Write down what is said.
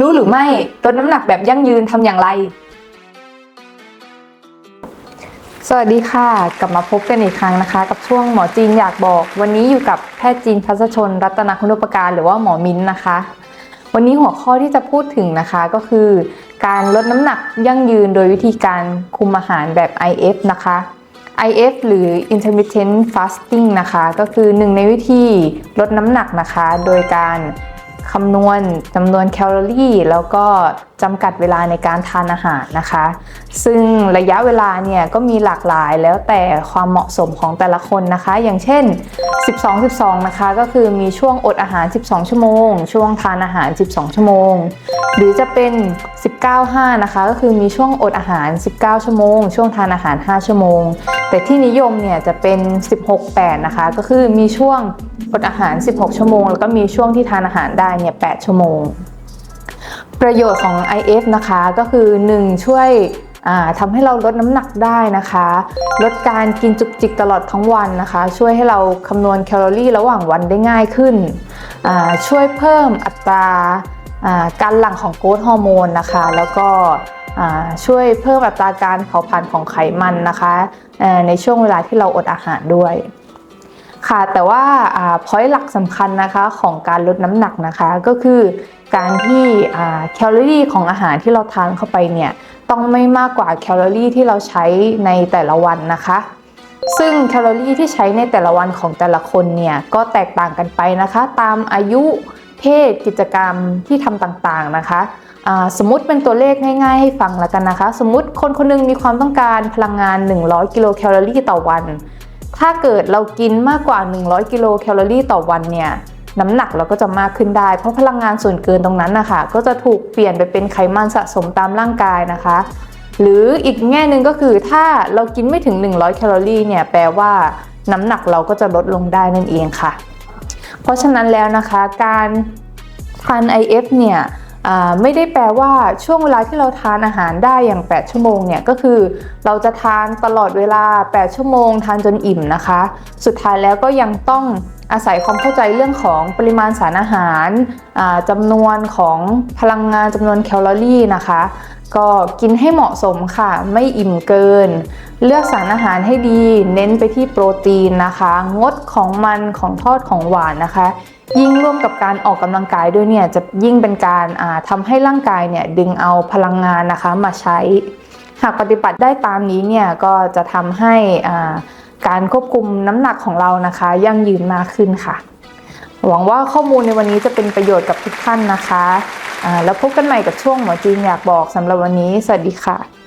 รู้หรือไม่ลดน้ำหนักแบบยั่งยืนทำอย่างไร สวัสดีค่ะ กลับมาพบกันอีกครั้งนะคะ กับช่วงหมอจีนอยากบอก วันนี้อยู่กับแพทย์จีนพัสชน รัตนคุณุปการหรือว่าหมอมิ้นนะคะ วันนี้หัวข้อที่จะพูดถึงนะคะก็คือ การลดน้ำหนักยั่งยืนโดยวิธีการคุมอาหารแบบ IF นะคะ IF หรือ intermittent fasting นะคะ ก็คือหนึ่งในวิธีลดน้ำหนักนะคะ โดยการ คำนวณจำนวนแคลอรี่ แล้วก็จำกัดเวลาในการทานอาหารนะคะ ซึ่งระยะเวลาเนี่ยก็มีหลากหลายแล้วแต่ความเหมาะสมของแต่ละคนนะคะ อย่างเช่น 12 12 นะคะ ก็คือมีช่วงอดอาหาร 12 ชั่วโมง ช่วงทานอาหาร 12 ชั่วโมง หรือจะเป็น 19 5 นะคะ ก็คือมีช่วงอดอาหาร 19 ชั่วโมง ช่วงทานอาหาร 5 ชั่วโมง แต่ที่นิยมเนี่ยจะเป็น 16 8 นะคะ ก็คือมีช่วงอดอาหาร 16 ชั่วโมง แล้วก็มีช่วงที่ทานอาหารได้เนี่ย 8 ชั่วโมง ประโยชน์ของ IF นะคะก็คือ 1 ช่วยอ่าทำให้เราลดน้ำหนักได้นะคะ ลดการกินจุกจิกตลอดทั้งวันนะคะ ช่วยให้เราคำนวณแคลอรี่ระหว่างวันได้ง่ายขึ้น ช่วยเพิ่มอัตราการหลั่งของโกรทฮอร์โมนนะคะ แล้วก็ ช่วยเพิ่มอัตราการเผาผลาญของไขมันนะคะในช่วงเวลาที่เราอดอาหารด้วยค่ะแต่ว่าพอยต์หลักสำคัญนะคะของการลดน้ำหนักนะคะก็คือการที่แคลอรี่ของอาหารที่เราทานเข้าไปเนี่ยต้องไม่มากกว่าแคลอรี่ที่เราใช้ในแต่ละวันนะคะ ซึ่งแคลอรี่ที่ใช้ในแต่ละวันของแต่ละคนเนี่ยก็แตกต่างกันไปนะคะ ตามอายุเพศกิจกรรมที่ทำต่างๆนะคะ สมมติเป็นตัวเลขง่ายๆให้ฟังแล้วกันนะคะ สมมติคนคนหนึงมีความต้องการพลังงาน 100 กิโลแคลอรี่ต่อวัน ถ้าเกิดเรากินมากกว่า 100 กิโลแคลอรี่ต่อวันเนี่ยน้ำหนักเราก็จะมากขึ้นได้ เพราะพลังงานส่วนเกินตรงนั้นนะคะก็จะถูกเปลี่ยนไปเป็นไขมันสะสมตามร่างกายนะคะ หรืออีกแง่หนึ่งก็คือถ้าเรากินไม่ถึง 100 แคลอรี่เนี่ยแปลว่าน้ำหนักเราก็จะลดลงได้นั่นเองค่ะ เพราะฉะนั้นแล้วนะคะการทาน IF เนี่ย ไม่ได้แปลว่าช่วงเวลาที่เราทานอาหารได้อย่าง 8 ชั่วโมงเนี่ยก็คือเราจะทานตลอดเวลา 8 ชั่วโมง ทานจนอิ่มนะคะ สุดท้ายแล้วก็ยังต้องอาศัยความเข้าใจเรื่องของปริมาณสารอาหารจำนวนของพลังงานจำนวนแคลอรี่นะคะ ก็กินให้เหมาะสมค่ะ ไม่อิ่มเกิน เลือกสารอาหารให้ดี เน้นไปที่โปรตีนนะคะ งดของมันของทอดของหวานนะคะ ยิ่งร่วมกับการออกกำลังกายด้วยเนี่ยจะยิ่งเป็นการอ่าทำให้ร่างกายเนี่ยดึงเอาพลังงานนะคะมาใช้ หากปฏิบัติได้ตามนี้เนี่ยก็จะทำให้การควบคุมน้ำหนักของเรานะคะ ยั่งยืนมากขึ้นค่ะ หวังว่าข้อมูลในวันนี้จะเป็นประโยชน์กับทุกท่านนะคะ แล้วพบกันใหม่กับช่วงหมอจีนอยากบอกสำหรับวันนี้ สวัสดีค่ะ